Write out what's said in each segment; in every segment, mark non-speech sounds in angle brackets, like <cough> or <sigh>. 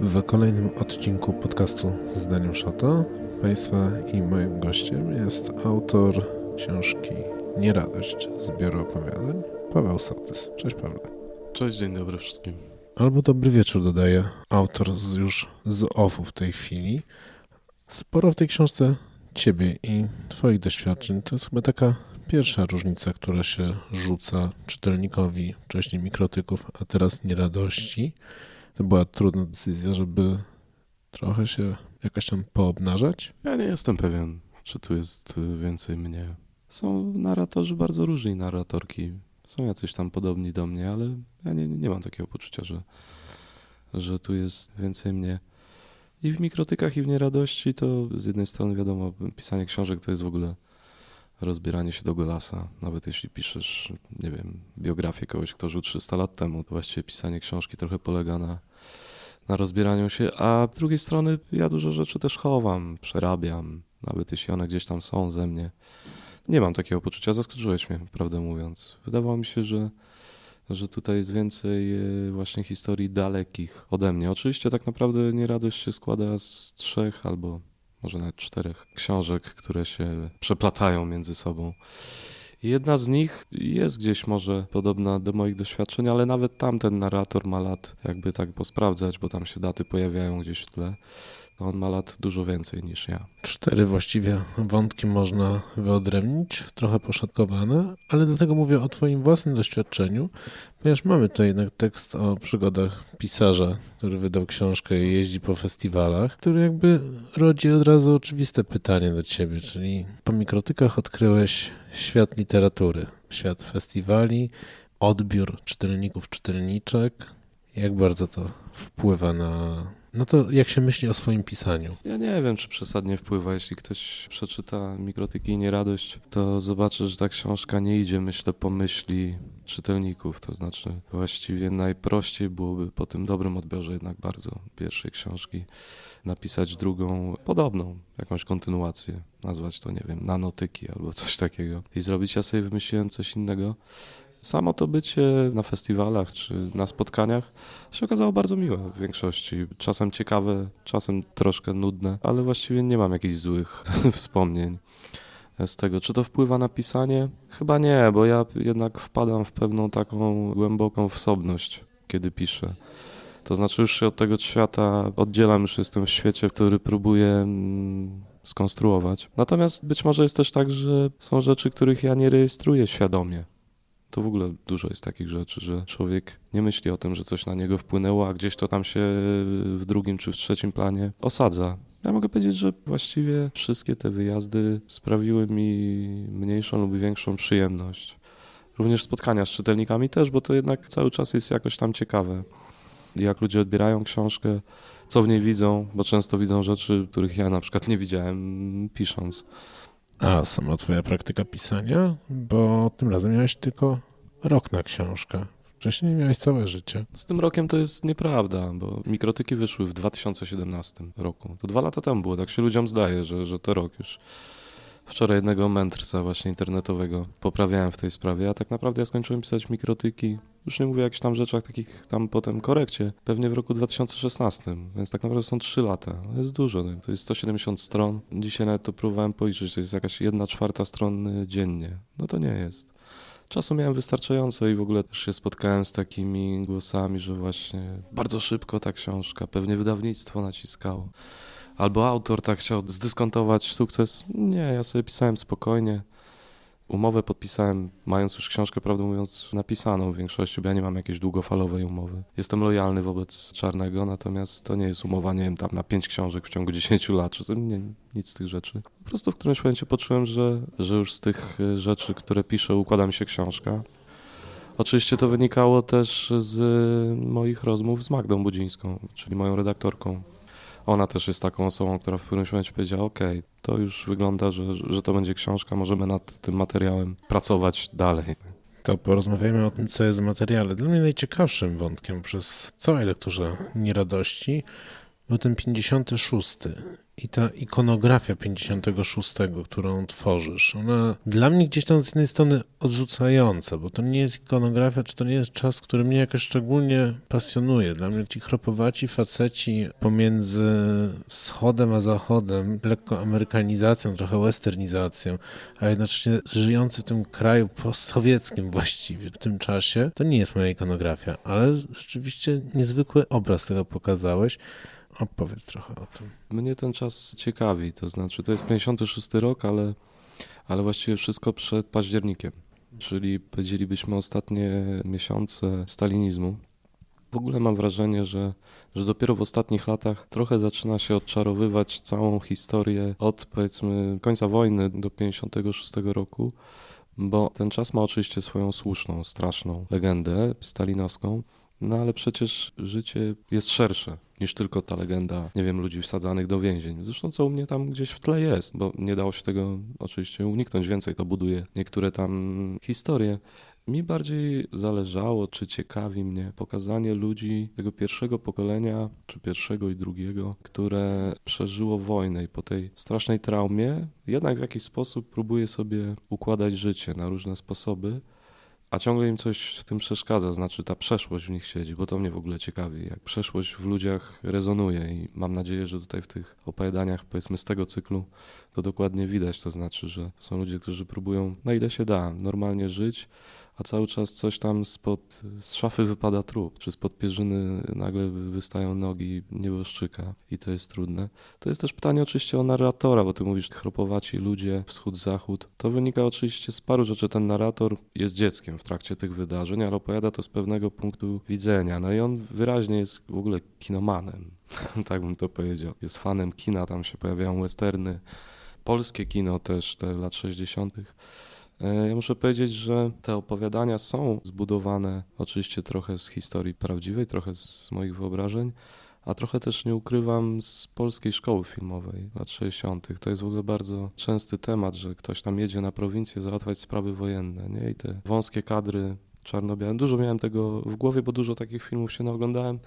W kolejnym odcinku podcastu Zdaniem Szota Państwa i moim gościem jest autor książki Nieradość zbioru opowiadań Paweł Sołtys. Cześć Pawle. Cześć, dzień dobry wszystkim. Albo dobry wieczór dodaje autor z, już z OFU w tej chwili. Sporo w tej książce ciebie i twoich doświadczeń. To jest chyba taka pierwsza różnica, która się rzuca czytelnikowi, wcześniej mikrotyków, a teraz nieradości. To była trudna decyzja, żeby trochę się jakoś tam poobnażać. Ja nie jestem pewien, czy tu jest y, więcej mnie. Są narratorzy bardzo różni, narratorki. Są jacyś tam podobni do mnie, ale ja nie, nie mam takiego poczucia, że, że tu jest więcej mnie. I w mikrotykach, i w nieradości to z jednej strony wiadomo, pisanie książek to jest w ogóle rozbieranie się do golasa. Nawet jeśli piszesz, nie wiem, biografię kogoś, kto żył 300 lat temu, to właściwie pisanie książki trochę polega na, na rozbieraniu się, a z drugiej strony ja dużo rzeczy też chowam, przerabiam, nawet jeśli one gdzieś tam są ze mnie. Nie mam takiego poczucia, zaskoczyłeś mnie, prawdę mówiąc. Wydawało mi się, że, że tutaj jest więcej e, właśnie historii dalekich ode mnie. Oczywiście tak naprawdę nieradość się składa z trzech albo może nawet czterech książek, które się przeplatają między sobą. Jedna z nich jest gdzieś może podobna do moich doświadczeń, ale nawet tam ten narrator ma lat, jakby tak posprawdzać, bo tam się daty pojawiają gdzieś w tle. On ma lat dużo więcej niż ja. Cztery właściwie wątki można wyodrębnić, trochę poszatkowane, ale dlatego mówię o Twoim własnym doświadczeniu, ponieważ mamy tutaj jednak tekst o przygodach pisarza, który wydał książkę i jeździ po festiwalach, który jakby rodzi od razu oczywiste pytanie do Ciebie, czyli po mikrotykach odkryłeś świat literatury, świat festiwali, odbiór czytelników, czytelniczek. Jak bardzo to wpływa na, na to, jak się myśli o swoim pisaniu? Ja nie wiem, czy przesadnie wpływa. Jeśli ktoś przeczyta Mikrotyki i Nieradość, to zobaczy, że ta książka nie idzie, myślę, po myśli czytelników. To znaczy, właściwie najprościej byłoby po tym dobrym odbiorze jednak bardzo pierwszej książki napisać drugą, podobną, jakąś kontynuację, nazwać to, nie wiem, nanotyki albo coś takiego i zrobić. Ja sobie wymyśliłem coś innego. Samo to bycie na festiwalach czy na spotkaniach się okazało bardzo miłe w większości. Czasem ciekawe, czasem troszkę nudne, ale właściwie nie mam jakichś złych <laughs> wspomnień z tego. Czy to wpływa na pisanie? Chyba nie, bo ja jednak wpadam w pewną taką głęboką wsobność, kiedy piszę. To znaczy już się od tego świata oddzielam, już jestem w świecie, który próbuję mm, skonstruować. Natomiast być może jest też tak, że są rzeczy, których ja nie rejestruję świadomie. To w ogóle dużo jest takich rzeczy, że człowiek nie myśli o tym, że coś na niego wpłynęło, a gdzieś to tam się w drugim czy w trzecim planie osadza. Ja mogę powiedzieć, że właściwie wszystkie te wyjazdy sprawiły mi mniejszą lub większą przyjemność. Również spotkania z czytelnikami też, bo to jednak cały czas jest jakoś tam ciekawe. Jak ludzie odbierają książkę, co w niej widzą, bo często widzą rzeczy, których ja na przykład nie widziałem pisząc. A sama twoja praktyka pisania? Bo tym razem miałeś tylko rok na książkę. Wcześniej miałeś całe życie. Z tym rokiem to jest nieprawda, bo mikrotyki wyszły w 2017 roku. To dwa lata temu było, tak się ludziom zdaje, że, że to rok już. Wczoraj jednego mędrca właśnie internetowego poprawiałem w tej sprawie, a tak naprawdę ja skończyłem pisać mikrotyki, już nie mówię o jakichś tam rzeczach takich tam potem korekcie, pewnie w roku 2016, więc tak naprawdę są trzy lata. To jest dużo, no. to jest 170 stron. Dzisiaj nawet to próbowałem policzyć, to jest jakaś jedna czwarta strony dziennie. No to nie jest. Czasu miałem wystarczająco i w ogóle też się spotkałem z takimi głosami, że właśnie bardzo szybko ta książka, pewnie wydawnictwo naciskało. Albo autor tak chciał zdyskontować sukces. Nie, ja sobie pisałem spokojnie. Umowę podpisałem, mając już książkę, prawdę mówiąc, napisaną w większości, bo ja nie mam jakiejś długofalowej umowy. Jestem lojalny wobec Czarnego, natomiast to nie jest umowa, nie wiem, tam na pięć książek w ciągu <laughs> 10 lat, czy nie, nic z tych rzeczy. Po prostu w którymś momencie poczułem, że, że już z tych rzeczy, które piszę, układa mi się książka. Oczywiście to wynikało też z moich rozmów z Magdą Budzińską, czyli moją redaktorką. Ona też jest taką osobą, która w którymś momencie powiedziała: OK, to już wygląda, że, że to będzie książka, możemy nad tym materiałem pracować dalej. To porozmawiajmy o tym, co jest w materiale. Dla mnie najciekawszym wątkiem przez całej lekturze Nieradości był ten 56. i ta ikonografia 56, którą tworzysz, ona dla mnie gdzieś tam z jednej strony odrzucająca, bo to nie jest ikonografia, czy to nie jest czas, który mnie jakoś szczególnie pasjonuje. Dla mnie ci chropowaci faceci pomiędzy wschodem a zachodem, lekko amerykanizacją, trochę westernizacją, a jednocześnie żyjący w tym kraju postsowieckim właściwie w tym czasie, to nie jest moja ikonografia, ale rzeczywiście niezwykły obraz tego pokazałeś. Opowiedz trochę o tym. Mnie ten czas ciekawi, to znaczy to jest 56 rok, ale, ale właściwie wszystko przed październikiem, czyli powiedzielibyśmy ostatnie miesiące stalinizmu. W ogóle mam wrażenie, że, że dopiero w ostatnich latach trochę zaczyna się odczarowywać całą historię od powiedzmy końca wojny do 56 roku, bo ten czas ma oczywiście swoją słuszną, straszną legendę stalinowską, no ale przecież życie jest szersze niż tylko ta legenda, nie wiem, ludzi wsadzanych do więzień. Zresztą co u mnie tam gdzieś w tle jest, bo nie dało się tego oczywiście uniknąć. Więcej to buduje niektóre tam historie. Mi bardziej zależało, czy ciekawi mnie pokazanie ludzi tego pierwszego pokolenia, czy pierwszego i drugiego, które przeżyło wojnę i po tej strasznej traumie jednak w jakiś sposób próbuje sobie układać życie na różne sposoby a ciągle im coś w tym przeszkadza, znaczy ta przeszłość w nich siedzi, bo to mnie w ogóle ciekawi, jak przeszłość w ludziach rezonuje i mam nadzieję, że tutaj w tych opowiadaniach, powiedzmy z tego cyklu, to dokładnie widać, to znaczy, że to są ludzie, którzy próbują na ile się da normalnie żyć, a cały czas coś tam spod z szafy wypada trup, czy spod pierzyny nagle wystają nogi nieboszczyka i to jest trudne. To jest też pytanie oczywiście o narratora, bo ty mówisz chropowaci ludzie, wschód, zachód. To wynika oczywiście z paru rzeczy. Ten narrator jest dzieckiem w trakcie tych wydarzeń, ale opowiada to z pewnego punktu widzenia. No i on wyraźnie jest w ogóle kinomanem, <laughs> tak bym to powiedział. Jest fanem kina, tam się pojawiają westerny, polskie kino też, te lat 60. E, ja muszę powiedzieć, że te opowiadania są zbudowane oczywiście trochę z historii prawdziwej, trochę z moich wyobrażeń, a trochę też nie ukrywam z polskiej szkoły filmowej lat 60. To jest w ogóle bardzo częsty temat, że ktoś tam jedzie na prowincję załatwiać sprawy wojenne, nie? I te wąskie kadry czarno-białe. Dużo miałem tego w głowie, bo dużo takich filmów się naoglądałem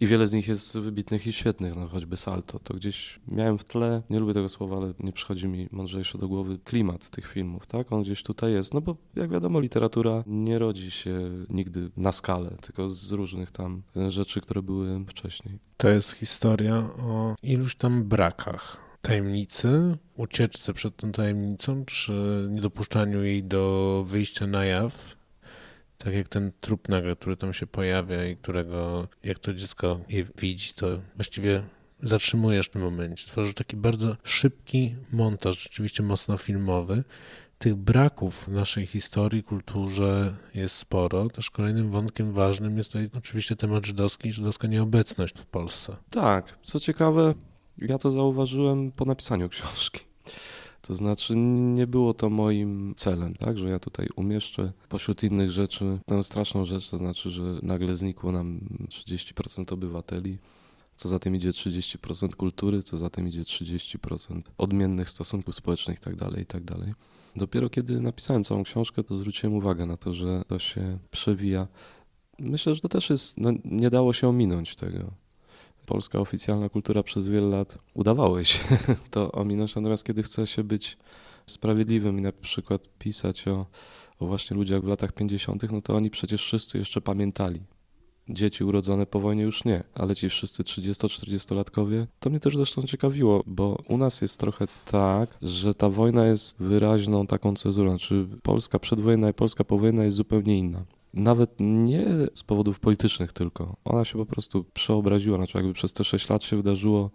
i wiele z nich jest wybitnych i świetnych, no choćby Salto. To gdzieś miałem w tle, nie lubię tego słowa, ale nie przychodzi mi mądrzejsze do głowy, klimat tych filmów, tak? On gdzieś tutaj jest, no bo jak wiadomo, literatura nie rodzi się nigdy na skalę, tylko z różnych tam rzeczy, które były wcześniej. To jest historia o iluś tam brakach tajemnicy, ucieczce przed tą tajemnicą, czy niedopuszczaniu jej do wyjścia na jaw. Tak jak ten trup nagle, który tam się pojawia i którego, jak to dziecko je widzi, to właściwie zatrzymujesz w tym momencie. Tworzysz taki bardzo szybki montaż, rzeczywiście mocno filmowy. Tych braków w naszej historii, kulturze jest sporo. Też kolejnym wątkiem ważnym jest tutaj oczywiście temat żydowski i żydowska nieobecność w Polsce. Tak, co ciekawe, ja to zauważyłem po napisaniu książki. To znaczy nie było to moim celem, tak, że ja tutaj umieszczę pośród innych rzeczy tę straszną rzecz, to znaczy, że nagle znikło nam 30% obywateli, co za tym idzie 30% kultury, co za tym idzie 30% odmiennych stosunków społecznych itd., tak itd. Tak Dopiero kiedy napisałem całą książkę, to zwróciłem uwagę na to, że to się przewija. Myślę, że to też jest, no, nie dało się ominąć tego polska oficjalna kultura przez wiele lat udawało się <laughs> to ominąć, natomiast kiedy chce się być sprawiedliwym i na przykład pisać o, o właśnie ludziach w latach 50., no to oni przecież wszyscy jeszcze pamiętali. Dzieci urodzone po wojnie już nie, ale ci wszyscy 30-40-latkowie, to mnie też zresztą ciekawiło, bo u nas jest trochę tak, że ta wojna jest wyraźną taką cezurą, znaczy Polska przedwojenna i Polska powojenna jest zupełnie inna nawet nie z powodów politycznych tylko. Ona się po prostu przeobraziła, znaczy jakby przez te 6 lat się wydarzyło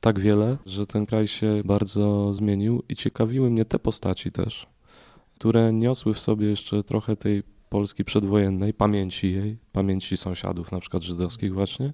tak wiele, że ten kraj się bardzo zmienił i ciekawiły mnie te postaci też, które niosły w sobie jeszcze trochę tej Polski przedwojennej, pamięci jej, pamięci sąsiadów, na przykład żydowskich właśnie,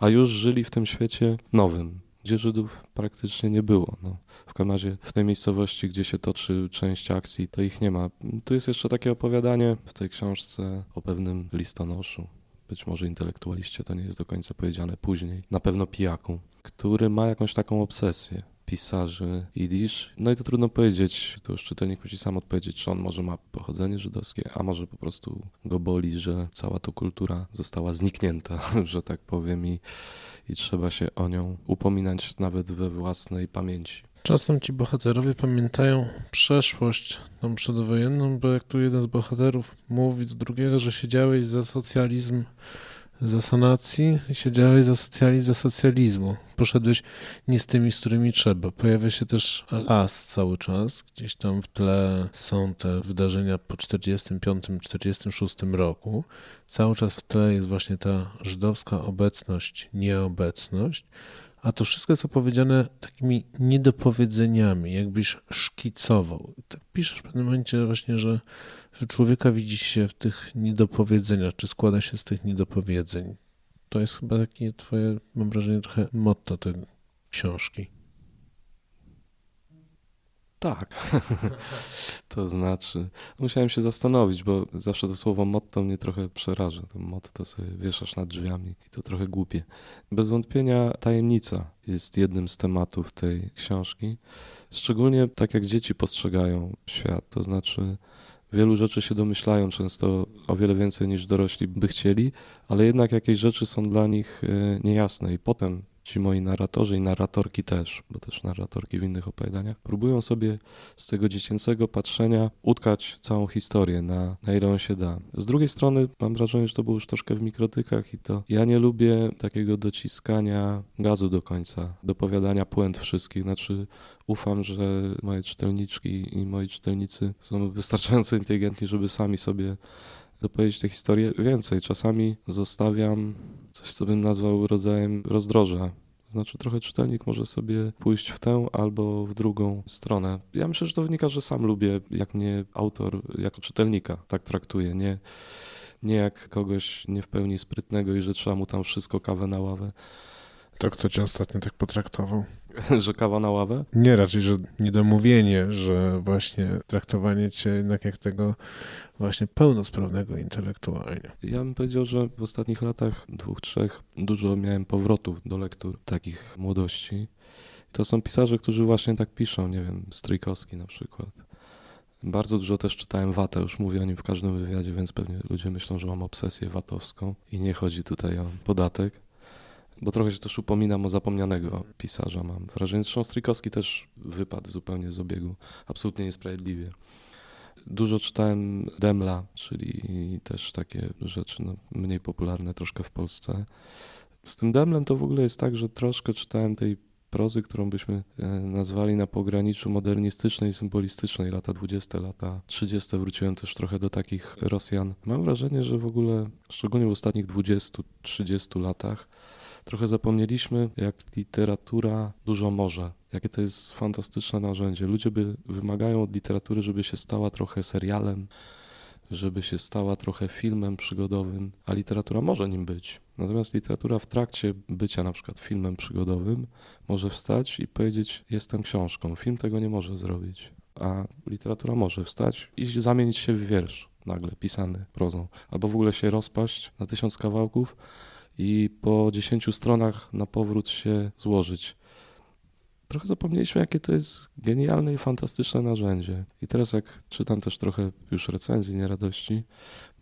a już żyli w tym świecie nowym, gdzie Żydów praktycznie nie było. No, w razie w tej miejscowości, gdzie się toczy część akcji, to ich nie ma. Tu jest jeszcze takie opowiadanie w tej książce o pewnym listonoszu, być może intelektualiście, to nie jest do końca powiedziane później, na pewno pijaku, który ma jakąś taką obsesję pisarzy jidysz. No i to trudno powiedzieć, to już czytelnik musi sam odpowiedzieć, czy on może ma pochodzenie żydowskie, a może po prostu go boli, że cała ta kultura została zniknięta, <laughs> że tak powiem i i trzeba się o nią upominać nawet we własnej pamięci. Czasem ci bohaterowie pamiętają przeszłość, tą przedwojenną, bo jak tu jeden z bohaterów mówi do drugiego, że siedziałeś za socjalizm, za sanacji, siedziałeś za socjalizm, za socjalizmu. Poszedłeś nie z tymi, z którymi trzeba. Pojawia się też las cały czas. Gdzieś tam w tle są te wydarzenia po 45-46 roku. Cały czas w tle jest właśnie ta żydowska obecność, nieobecność. A to wszystko jest opowiedziane takimi niedopowiedzeniami, jakbyś szkicował. Tak piszesz w pewnym momencie właśnie, że, że człowieka widzi się w tych niedopowiedzeniach, czy składa się z tych niedopowiedzeń. To jest chyba takie twoje, mam wrażenie, trochę motto tej książki. Tak. <laughs> to znaczy, musiałem się zastanowić, bo zawsze to słowo motto mnie trochę przeraża. To motto to sobie wieszasz nad drzwiami i to trochę głupie. Bez wątpienia tajemnica jest jednym z tematów tej książki. Szczególnie tak jak dzieci postrzegają świat, to znaczy wielu rzeczy się domyślają, często o wiele więcej niż dorośli by chcieli, ale jednak jakieś rzeczy są dla nich e, niejasne i potem ci moi narratorzy i narratorki też, bo też narratorki w innych opowiadaniach, próbują sobie z tego dziecięcego patrzenia utkać całą historię, na, na ile on się da. Z drugiej strony mam wrażenie, że to było już troszkę w mikrotykach i to ja nie lubię takiego dociskania gazu do końca, dopowiadania puent wszystkich, znaczy ufam, że moje czytelniczki i moi czytelnicy są wystarczająco inteligentni, żeby sami sobie dopowiedzieć tę historię. Więcej, czasami zostawiam coś, co bym nazwał rodzajem rozdroża. Znaczy, trochę czytelnik może sobie pójść w tę albo w drugą stronę. Ja myślę, że to wynika, że sam lubię, jak mnie autor jako czytelnika tak traktuje. Nie, nie jak kogoś nie w pełni sprytnego i że trzeba mu tam wszystko kawę na ławę. To kto cię ostatnio tak potraktował? <laughs> że kawa na ławę? Nie, raczej, że niedomówienie, że właśnie traktowanie cię jednak jak tego właśnie pełnosprawnego intelektualnie. Ja bym powiedział, że w ostatnich latach, dwóch, trzech, dużo miałem powrotów do lektur takich młodości. To są pisarze, którzy właśnie tak piszą, nie wiem, Stryjkowski na przykład. Bardzo dużo też czytałem Watę, już mówię o nim w każdym wywiadzie, więc pewnie ludzie myślą, że mam obsesję watowską i nie chodzi tutaj o podatek bo trochę się też upominam o zapomnianego pisarza, mam wrażenie. Zresztą Strykowski też wypadł zupełnie z obiegu, absolutnie niesprawiedliwie. Dużo czytałem Demla, czyli też takie rzeczy no, mniej popularne troszkę w Polsce. Z tym Demlem to w ogóle jest tak, że troszkę czytałem tej prozy, którą byśmy e, nazwali na pograniczu modernistycznej i symbolistycznej, lata 20, lata 30. Wróciłem też trochę do takich Rosjan. Mam wrażenie, że w ogóle, szczególnie w ostatnich 20-30 latach, trochę zapomnieliśmy, jak literatura dużo może. Jakie to jest fantastyczne narzędzie. Ludzie by wymagają od literatury, żeby się stała trochę serialem, żeby się stała trochę filmem przygodowym, a literatura może nim być. Natomiast literatura w trakcie bycia na przykład filmem przygodowym może wstać i powiedzieć: Jestem książką. Film tego nie może zrobić, a literatura może wstać i zamienić się w wiersz nagle pisany prozą, albo w ogóle się rozpaść na tysiąc kawałków i po 10 stronach na powrót się złożyć. Trochę zapomnieliśmy, jakie to jest genialne i fantastyczne narzędzie. I teraz, jak czytam też trochę już recenzji nieradości,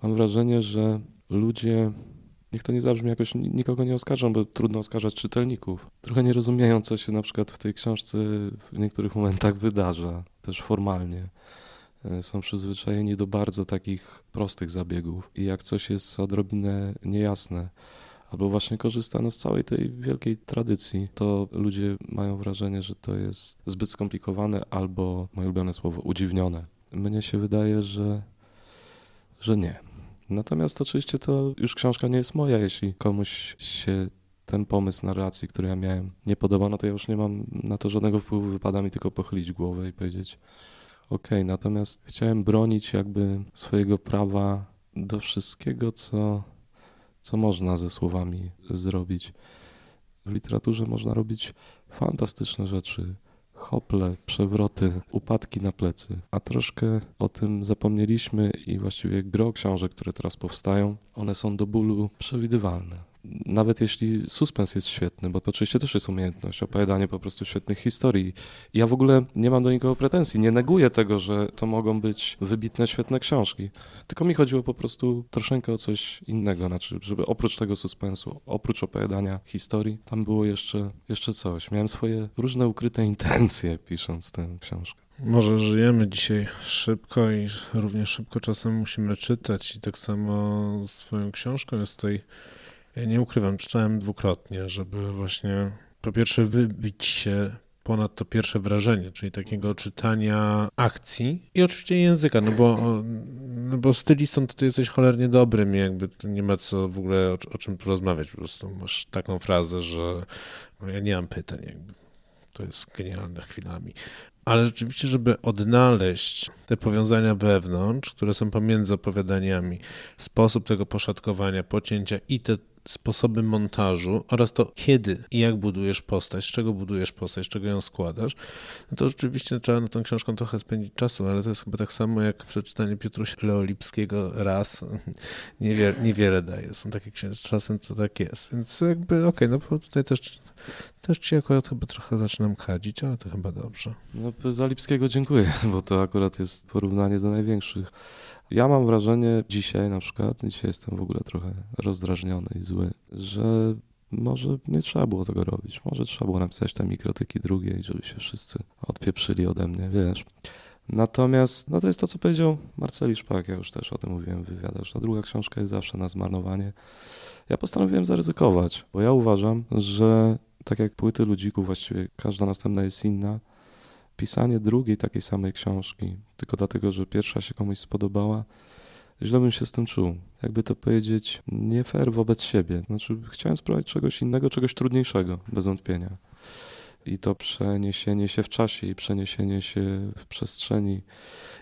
mam wrażenie, że ludzie, niech to nie zabrzmi jakoś, nikogo nie oskarżą, bo trudno oskarżać czytelników. Trochę nie rozumieją, co się na przykład w tej książce w niektórych momentach wydarza, też formalnie e, są przyzwyczajeni do bardzo takich prostych zabiegów i jak coś jest odrobinę niejasne, albo właśnie korzystano z całej tej wielkiej tradycji, to ludzie mają wrażenie, że to jest zbyt skomplikowane albo, moje ulubione słowo, udziwnione. Mnie się wydaje, że, że nie. Natomiast oczywiście to już książka nie jest moja, jeśli komuś się ten pomysł narracji, który ja miałem, nie podoba, no to ja już nie mam na to żadnego wpływu, wypada mi tylko pochylić głowę i powiedzieć ok, natomiast chciałem bronić jakby swojego prawa do wszystkiego, co co można ze słowami zrobić. W literaturze można robić fantastyczne rzeczy. Hople, przewroty, upadki na plecy. A troszkę o tym zapomnieliśmy i właściwie gro książek, które teraz powstają, one są do bólu przewidywalne. Nawet jeśli suspens jest świetny, bo to oczywiście też jest umiejętność, opowiadanie po prostu świetnych historii. Ja w ogóle nie mam do nikogo pretensji, nie neguję tego, że to mogą być wybitne, świetne książki. Tylko mi chodziło po prostu troszeczkę o coś innego, znaczy, żeby oprócz tego suspensu, oprócz opowiadania historii, tam było jeszcze, jeszcze coś. Miałem swoje różne ukryte intencje <laughs> pisząc tę książkę. Może żyjemy dzisiaj szybko i równie szybko czasem musimy czytać i tak samo swoją książką jest tutaj, nie ukrywam, czytałem dwukrotnie, żeby właśnie po pierwsze wybić się ponad to pierwsze wrażenie, czyli takiego czytania akcji i oczywiście języka, no bo, no bo stylistą to ty jesteś cholernie dobrym i jakby nie ma co w ogóle o, o czym porozmawiać, po prostu masz taką frazę, że no ja nie mam pytań jakby. To jest genialne chwilami. Ale rzeczywiście, żeby odnaleźć te powiązania wewnątrz, które są pomiędzy opowiadaniami, sposób tego poszatkowania, pocięcia i te sposoby montażu oraz to kiedy i jak budujesz postać, z czego budujesz postać, z czego ją składasz, no to rzeczywiście trzeba na tą książką trochę spędzić czasu, ale to jest chyba tak samo jak przeczytanie Piotrusia Leolipskiego raz <laughs> niewiele, niewiele daje. Są takie książki, czasem to tak jest. Więc jakby okej, no bo tutaj też, też ci akurat chyba trochę zaczynam kadzić, ale to chyba dobrze. No, za Lipskiego dziękuję, <laughs> bo to akurat jest porównanie do największych. Ja mam wrażenie dzisiaj na przykład, dzisiaj jestem w ogóle trochę rozdrażniony i zły, że może nie trzeba było tego robić. Może trzeba było napisać te mikrotyki drugiej, żeby się wszyscy odpieprzyli ode mnie, wiesz. Natomiast, no to jest to, co powiedział Marceli Szpak, ja już też o tym mówiłem w wywiadach, że ta druga książka jest zawsze na zmarnowanie. Ja postanowiłem zaryzykować, bo ja uważam, że tak jak płyty ludzików, właściwie każda następna jest inna, pisanie drugiej takiej samej książki, tylko dlatego, że pierwsza się komuś spodobała, źle bym się z tym czuł. Jakby to powiedzieć, nie fair wobec siebie. Znaczy, chciałem spróbować czegoś innego, czegoś trudniejszego, bez wątpienia. I to przeniesienie się w czasie i przeniesienie się w przestrzeni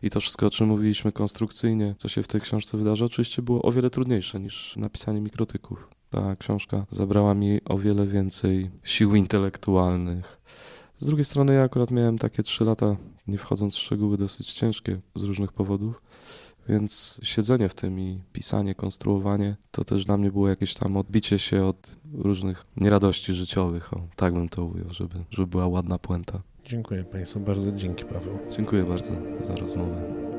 i to wszystko, o czym mówiliśmy konstrukcyjnie, co się w tej książce wydarzy, oczywiście było o wiele trudniejsze niż napisanie mikrotyków. Ta książka zabrała mi o wiele więcej sił intelektualnych, z drugiej strony ja akurat miałem takie trzy lata, nie wchodząc w szczegóły, dosyć ciężkie z różnych powodów, więc siedzenie w tym i pisanie, konstruowanie, to też dla mnie było jakieś tam odbicie się od różnych nieradości życiowych, o, tak bym to ujął, żeby, żeby była ładna puenta. Dziękuję Państwu bardzo, dzięki Paweł. Dziękuję bardzo za rozmowę.